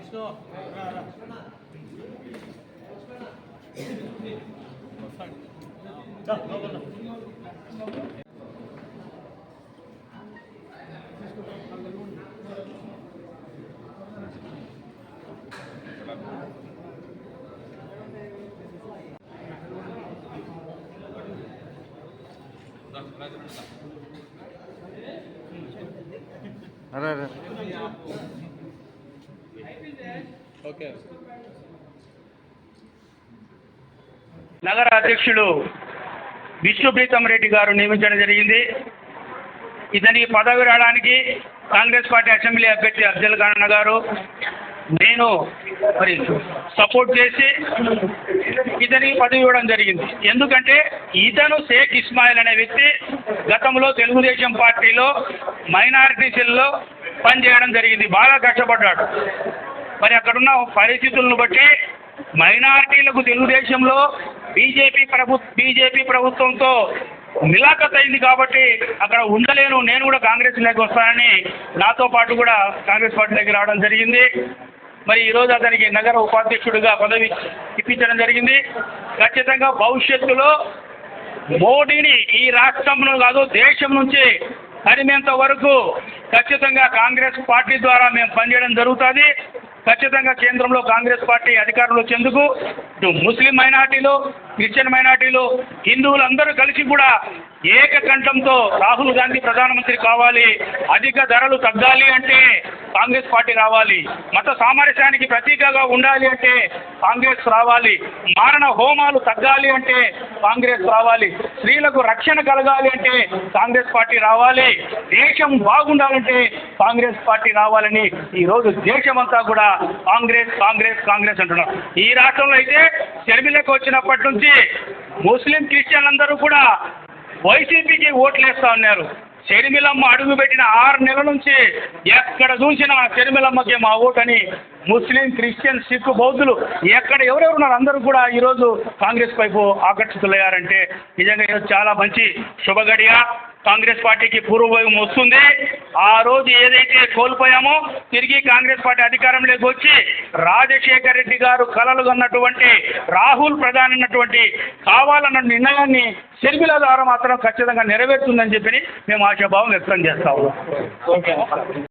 విష్ణు అరే అరే ఓకే. నగర అధ్యక్షుడు విష్ణుప్రీతం రెడ్డి గారు నియమించడం జరిగింది. ఇతనికి పదవి రావడానికి కాంగ్రెస్ పార్టీ అసెంబ్లీ అభ్యర్థి అఫ్జల్ ఖాన్ గారు నేను మరి సపోర్ట్ చేసి ఇతనికి పదవి ఇవ్వడం జరిగింది. ఎందుకంటే ఇతను షేక్ ఇస్మాయిల్ అనే వ్యక్తి గతంలో తెలుగుదేశం పార్టీలో మైనారిటీ సెల్లో పనిచేయడం జరిగింది. బాగా కష్టపడ్డాడు. మరి అక్కడున్న పరిస్థితులను బట్టి మైనారిటీలకు తెలుగుదేశంలో బీజేపీ ప్రభు బీజేపీ ప్రభుత్వంతో మిలాఖత్ అయింది కాబట్టి అక్కడ ఉండలేను. నేను కూడా కాంగ్రెస్ లేక వస్తానని నాతో పాటు కూడా కాంగ్రెస్ పార్టీలోకి రావడం జరిగింది. మరి ఈరోజు అతనికి నగర ఉపాధ్యక్షుడిగా పదవి ఇప్పించడం జరిగింది. ఖచ్చితంగా భవిష్యత్తులో మోడీని ఈ రాష్ట్రంలో కాదు దేశం నుంచి తరిమేంత వరకు ఖచ్చితంగా కాంగ్రెస్ పార్టీ ద్వారా మేము పనిచేయడం జరుగుతుంది. ఖచ్చితంగా కేంద్రంలో కాంగ్రెస్ పార్టీ అధికారంలో వచ్చేందుకు ఇటు ముస్లిం మైనార్టీలు క్రిస్టియన్ మైనార్టీలు హిందువులందరూ కలిసి కూడా ఏకకంఠంతో రాహుల్ గాంధీ ప్రధానమంత్రి కావాలి అధిక ధరలు తగ్గాలి అంటే కాంగ్రెస్ పార్టీ రావాలి మత సామరస్యానికి ప్రతీకగా ఉండాలి అంటే కాంగ్రెస్ రావాలి మారణ హోమాలు తగ్గాలి అంటే కాంగ్రెస్ రావాలి స్త్రీలకు రక్షణ కలగాలి అంటే కాంగ్రెస్ పార్టీ రావాలి దేశం బాగుండాలంటే కాంగ్రెస్ పార్టీ రావాలని ఈరోజు దేశమంతా కూడా కాంగ్రెస్ కాంగ్రెస్ కాంగ్రెస్ అంటున్నారు. ఈ రాష్ట్రంలో అయితే షర్మిలకు వచ్చినప్పటి నుంచి ముస్లిం క్రిస్టియన్లందరూ కూడా వైసీపీకి ఓట్లు వేస్తా ఉన్నారు. షర్మిలమ్మ అడుగు పెట్టిన ఆరు నెలల నుంచి ఎక్కడ చూసినా షర్మిలమ్మకి మా ఓటని ముస్లిం క్రిస్టియన్ సిక్ బౌద్ధులు ఎక్కడ ఎవరెవరు ఉన్నారు అందరూ కూడా ఈరోజు కాంగ్రెస్ వైపు ఆకర్షితులయ్యారంటే నిజంగా ఈరోజు చాలా మంచి శుభగడియ కాంగ్రెస్ పార్టీకి పూర్వభాగం వస్తుంది. ఆ రోజు ఏదైతే కోల్పోయామో తిరిగి కాంగ్రెస్ పార్టీ అధికారంలోకి వచ్చి రాజశేఖర్ రెడ్డి గారు కలలు అన్నటువంటి రాహుల్ ప్రధాని అన్నటువంటి కావాలన్న నిర్ణయాన్ని షర్మిల ద్వారా మాత్రం ఖచ్చితంగా నెరవేరుతుందని చెప్పి మేము ఆశాభావం వ్యక్తం చేస్తా ఉన్నాం.